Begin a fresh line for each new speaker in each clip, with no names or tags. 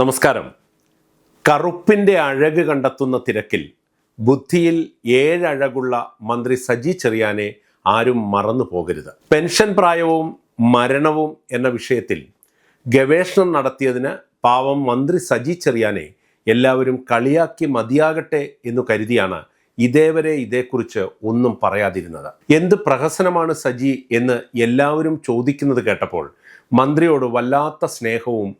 നമസ്കാരം. കറുപ്പിന്റെ അഴക് കണ്ടെത്തുന്ന തിരക്കിൽ ബുദ്ധിയിൽ ഏഴഴകുള്ള മന്ത്രി സജി ചെറിയാനെ ആരും മറന്നു പോകരുത്. പെൻഷൻ പ്രായവും മരണവും എന്ന വിഷയത്തിൽ ഗവേഷണം നടത്തിയതിന് പാവം മന്ത്രി സജി ചെറിയാനെ എല്ലാവരും കളിയാക്കി മതിയാകട്ടെ എന്നു കരുതിയാണ് ഇതേവരെ ഇതേക്കുറിച്ച് ഒന്നും പറയാതിരുന്നത്. എന്ത് പ്രഹസനമാണ് സജി എന്ന് എല്ലാവരും ചോദിക്കുന്നത് കേട്ടപ്പോൾ മന്ത്രിയോട് വല്ലാത്ത സ്നേഹവും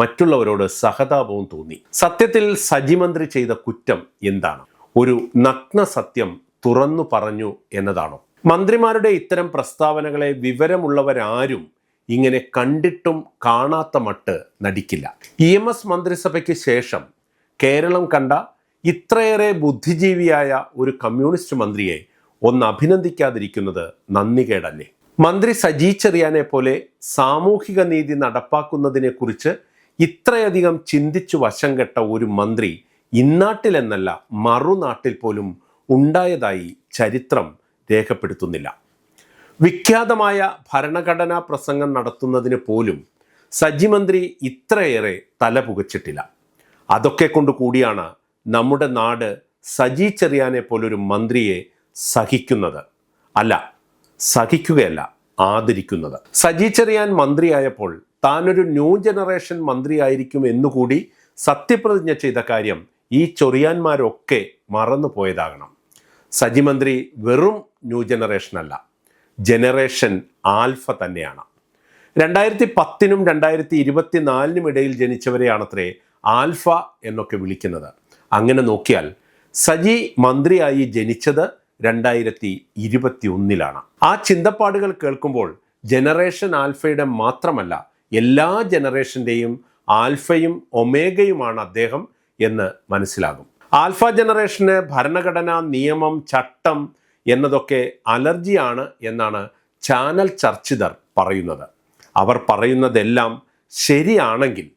മറ്റുള്ളവരോട് സഹതാപവും തോന്നി. സത്യത്തിൽ സജിമന്ത്രി ചെയ്ത കുറ്റം എന്താണ്? ഒരു നഗ്ന സത്യം തുറന്നു പറഞ്ഞു എന്നതാണോ? മന്ത്രിമാരുടെ ഇത്തരം പ്രസ്താവനകളെ വിവരമുള്ളവരാരും ഇങ്ങനെ കണ്ടിട്ടും കാണാത്ത മട്ട് നടിക്കില്ല. ഇ എം എസ് മന്ത്രിസഭയ്ക്ക് ശേഷം കേരളം കണ്ട ഇത്രയേറെ ബുദ്ധിജീവിയായ ഒരു കമ്മ്യൂണിസ്റ്റ് മന്ത്രിയെ ഒന്ന് അഭിനന്ദിക്കാതിരിക്കുന്നത് നന്ദികേടല്ലേ? മന്ത്രി സജി ചെറിയാനെ പോലെ സാമൂഹിക നീതി നടപ്പാക്കുന്നതിനെക്കുറിച്ച് ഇത്രയധികം ചിന്തിച്ചു വശം കെട്ട ഒരു മന്ത്രി ഇന്നാട്ടിലെന്നല്ല മറുനാട്ടിൽ പോലും ഉണ്ടായതായി ചരിത്രം രേഖപ്പെടുത്തുന്നില്ല. വിഖ്യാതമായ ഭരണഘടനാ പ്രസംഗം നടത്തുന്നതിന് പോലും സജി മന്ത്രി ഇത്രയേറെ തല പുകച്ചിട്ടില്ല. അതൊക്കെ കൊണ്ട് കൂടിയാണ് നമ്മുടെ നാട് സജി ചെറിയാനെ പോലൊരു മന്ത്രിയെ സഹിക്കുന്നത്. അല്ല സഹിക്കുകയല്ല. ആദരിക്കുന്നത്. സജി ചെറിയാൻ മന്ത്രിയായപ്പോൾ താനൊരു ന്യൂ ജനറേഷൻ മന്ത്രിയായിരിക്കും എന്നുകൂടി സത്യപ്രതിജ്ഞ ചെയ്ത കാര്യം ഈ ചൊറിയാന്മാരൊക്കെ മറന്നു പോയതാകണം. സജി മന്ത്രി വെറും ന്യൂ ജനറേഷൻ അല്ല ജനറേഷൻ ആൽഫ തന്നെയാണ്. രണ്ടായിരത്തി പത്തിനും രണ്ടായിരത്തി ഇരുപത്തിനാലിനും ഇടയിൽ ജനിച്ചവരെയാണത്രേ ആൽഫ എന്നൊക്കെ വിളിക്കുന്നത്. അങ്ങനെ നോക്കിയാൽ സജി മന്ത്രിയായി ജനിച്ചത് രണ്ടായിരത്തി ഇരുപത്തി ഒന്നിലാണ് ആ ചിന്തപ്പാടുകൾ കേൾക്കുമ്പോൾ ജനറേഷൻ ആൽഫയുടെ മാത്രമല്ല എല്ലാ ജനറേഷന്റെയും ആൽഫയും ഒമേഗയുമാണ് അദ്ദേഹം എന്ന് മനസ്സിലാകും. ആൽഫ ജനറേഷന് ഭരണഘടന നിയമം ചട്ടം എന്നതൊക്കെ അലർജിയാണ് എന്നാണ് ചാനൽ ചർച്ചിതർ പറയുന്നത്. അവർ പറയുന്നതെല്ലാം ശരിയാണെങ്കിൽ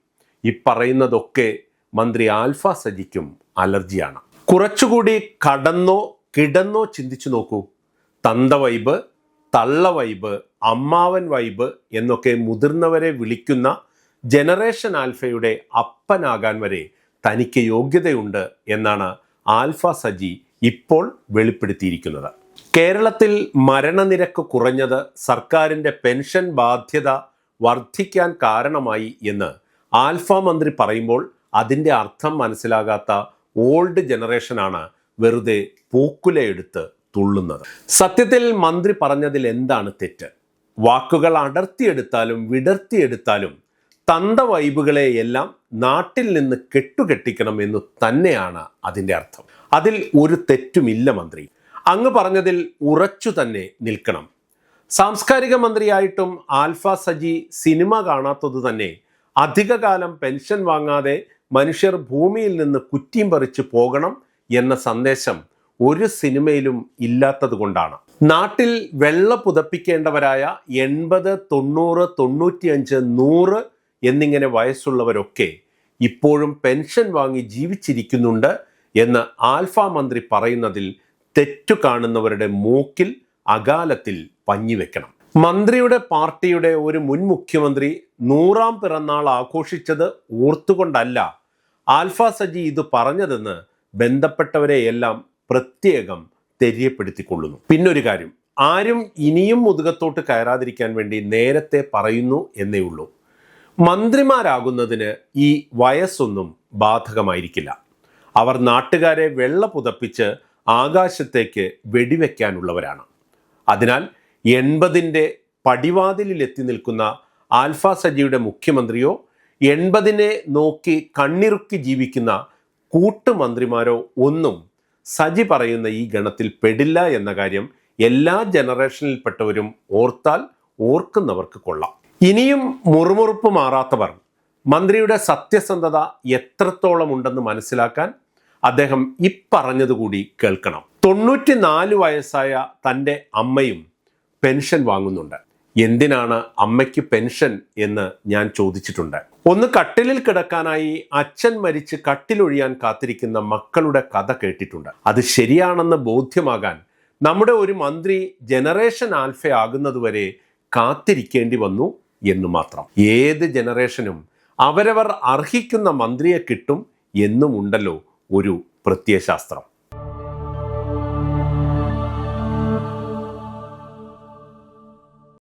ഈ പറയുന്നതൊക്കെ മന്ത്രി ആൽഫ സജിക്കും അലർജിയാണ്. കുറച്ചുകൂടി കടന്നോ കിടന്നോ ചിന്തിച്ചു നോക്കൂ. തന്ത വൈബ് തള്ള വൈബ് അമ്മാവൻ വൈബ് എന്നൊക്കെ മുതിർന്നവരെ വിളിക്കുന്ന ജനറേഷൻ ആൽഫയുടെ അപ്പനാകാൻ വരെ തനിക്ക് യോഗ്യതയുണ്ട് എന്നാണ് ആൽഫ സജി ഇപ്പോൾ വെളിപ്പെടുത്തിയിരിക്കുന്നത്. കേരളത്തിൽ മരണനിരക്ക് കുറഞ്ഞത് സർക്കാരിന്റെ പെൻഷൻ ബാധ്യത വർദ്ധിക്കാൻ കാരണമായി എന്ന് ആൽഫ മന്ത്രി പറയുമ്പോൾ അതിന്റെ അർത്ഥം മനസ്സിലാകാത്ത ഓൾഡ് ജനറേഷനാണ് വെറുതെ പൂക്കുലയെടുത്ത് തുള്ളുന്നത്. സത്യത്തിൽ മന്ത്രി പറഞ്ഞതിൽ എന്താണ് തെറ്റ്? വാക്കുകൾ അടർത്തിയെടുത്താലും വിടർത്തിയെടുത്താലും തന്ത വൈബുകളെ എല്ലാം നാട്ടിൽ നിന്ന് കെട്ടുകെട്ടിക്കണം എന്ന് തന്നെയാണ് അതിന്റെ അർത്ഥം. അതിൽ ഒരു തെറ്റുമില്ല മന്ത്രി. അങ്ങ് പറഞ്ഞതിൽ ഉറച്ചു തന്നെ നിൽക്കണം. സാംസ്കാരിക മന്ത്രിയായിട്ടും ആൽഫ സജി സിനിമ കാണാത്തത് തന്നെ അധികകാലം പെൻഷൻ വാങ്ങാതെ മനുഷ്യർ ഭൂമിയിൽ നിന്ന് കുറ്റിയും പറിച്ചു പോകണം എന്ന സന്ദേശം ഒരു സിനിമയിലും ഇല്ലാത്തത് കൊണ്ടാണ്. നാട്ടിൽ വെള്ള പുതപ്പിക്കേണ്ടവരായ എൺപത് തൊണ്ണൂറ് തൊണ്ണൂറ്റിയഞ്ച് നൂറ് എന്നിങ്ങനെ വയസ്സുള്ളവരൊക്കെ ഇപ്പോഴും പെൻഷൻ വാങ്ങി ജീവിച്ചിരിക്കുന്നുണ്ട് എന്ന് ആൽഫ മന്ത്രി പറയുന്നതിൽ തെറ്റു കാണുന്നവരുടെ മൂക്കിൽ അകാലത്തിൽ പഞ്ഞിവെക്കണം മന്ത്രിയുടെ പാർട്ടിയുടെ ഒരു മുൻ മുഖ്യമന്ത്രി നൂറാം പിറന്നാൾ ആഘോഷിച്ചത് ഓർത്തുകൊണ്ടല്ല ആൽഫ സജി ഇത് പറഞ്ഞതെന്ന് ബന്ധപ്പെട്ടവരെയെല്ലാം പ്രത്യേകം തെര്യപ്പെടുത്തിക്കൊള്ളുന്നു. പിന്നൊരു കാര്യം ആരും ഇനിയും മുതുകത്തോട്ട് കയറാതിരിക്കാൻ വേണ്ടി നേരത്തെ പറയുന്നു എന്നേ ഉള്ളൂ. മന്ത്രിമാരാകുന്നതിന് ഈ വയസ്സൊന്നും ബാധകമായിരിക്കില്ല. അവർ നാട്ടുകാരെ വെള്ള പുതപ്പിച്ച് ആകാശത്തേക്ക് വെടിവെക്കാനുള്ളവരാണ്. അതിനാൽ എൺപതിന്റെ പടിവാതിലിൽ എത്തി നിൽക്കുന്ന ആൽഫ സജിയുടെ മുഖ്യമന്ത്രിയോ എൺപതിനെ നോക്കി കണ്ണിറുക്കി ജീവിക്കുന്ന കൂട്ടുമന്ത്രിമാരോ ഒന്നും സജി പറയുന്ന ഈ ഗണത്തിൽ പെടില്ല എന്ന കാര്യം എല്ലാ ജനറേഷനിൽപ്പെട്ടവരും ഓർത്താൽ ഓർക്കുന്നവർക്ക് കൊള്ളാം. ഇനിയും മുറുമുറുപ്പ് മാറാത്തവർ മന്ത്രിയുടെ സത്യസന്ധത എത്രത്തോളം ഉണ്ടെന്ന് മനസ്സിലാക്കാൻ അദ്ദേഹം ഇപ്പറഞ്ഞതുകൂടി കേൾക്കണം. തൊണ്ണൂറ്റിനാല് വയസ്സായ തന്റെ അമ്മയും പെൻഷൻ വാങ്ങുന്നുണ്ട്. എന്തിനാണ് അമ്മയ്ക്ക് പെൻഷൻ എന്ന് ഞാൻ ചോദിച്ചിട്ടുണ്ട്. ഒന്ന് കട്ടിലിൽ കിടക്കാനായി അച്ഛൻ മരിച്ച് കട്ടിലൊഴിയാൻ കാത്തിരിക്കുന്ന മക്കളുടെ കഥ കേട്ടിട്ടുണ്ട്. അത് ശരിയാണെന്ന് ബോധ്യമാകാൻ നമ്മുടെ ഒരു മന്ത്രി ജനറേഷൻ ആൽഫ ആകുന്നതുവരെ കാത്തിരിക്കേണ്ടി വന്നു എന്ന് മാത്രം. ഏത് ജനറേഷനും അവരവർ അർഹിക്കുന്ന മന്ത്രിയെ കിട്ടും എന്നുമുണ്ടല്ലോ ഒരു പ്രത്യയശാസ്ത്രം.